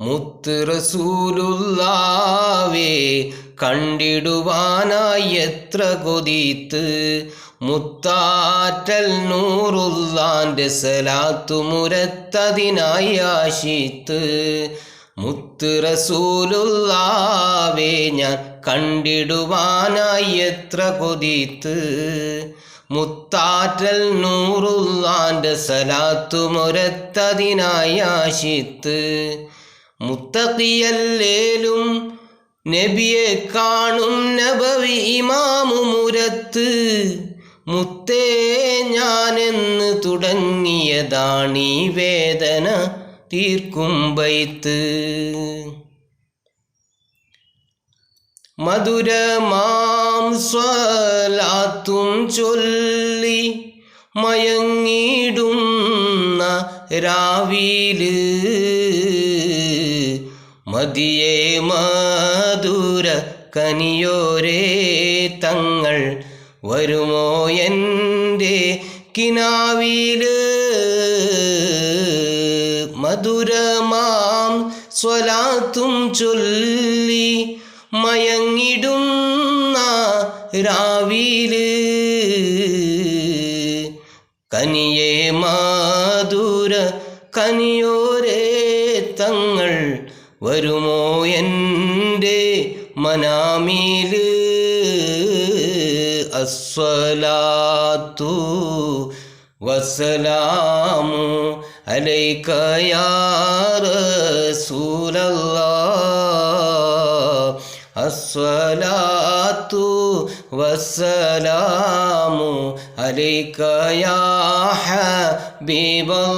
മുത്ത് റസൂലുല്ലാവേ കണ്ടിടുവാനായി എത്ര കൊതിത്ത്. മുത്താറ്റൽ നൂറുള്ളാന്റെ സലാത്തു മുരത്തതിനായി ആശിത്ത്. മുത്ത് റസൂലുല്ലാവേ ഞാൻ കണ്ടിടുവാനായി എത്ര കൊതിത്ത്. മുത്താറ്റൽ നൂറുള്ളാന്റെ സലാത്തു മുരത്തതിനായി ആശിത്ത്. മുത്തക്കിയല്ലേലും നബിയെ കാണും നബവി ഇമാമു മുരത്ത്. മുത്തേ ഞാനെന്ന് തുടങ്ങിയതാണീ വേദന തീർക്കും ബൈത്ത്. മധുരമാം സ്വലാത്തും ചൊല്ലി മയങ്ങിടുന്ന രാവിൽ മതിയെ മധുര കനിയോരേ തങ്ങൾ വരുമോ എന്റെ കിനാവിൽ മധുരമാം സ്വലാത്തും ചൊല്ലി മയങ്ങിടുന്ന രാവിൽ. കനിയേ മാധുര കനിയോരേ തങ്ങൾ വരുമോ എന്റെ മനാമീൽ അസ്വലാത്തു വസലാമു അലൈക യാ റസൂലല്ലാഹ് അസ്വലാത്തു വസലാമു അലൈക്കയാഹ യാ ഹബീബല്ലാഹ്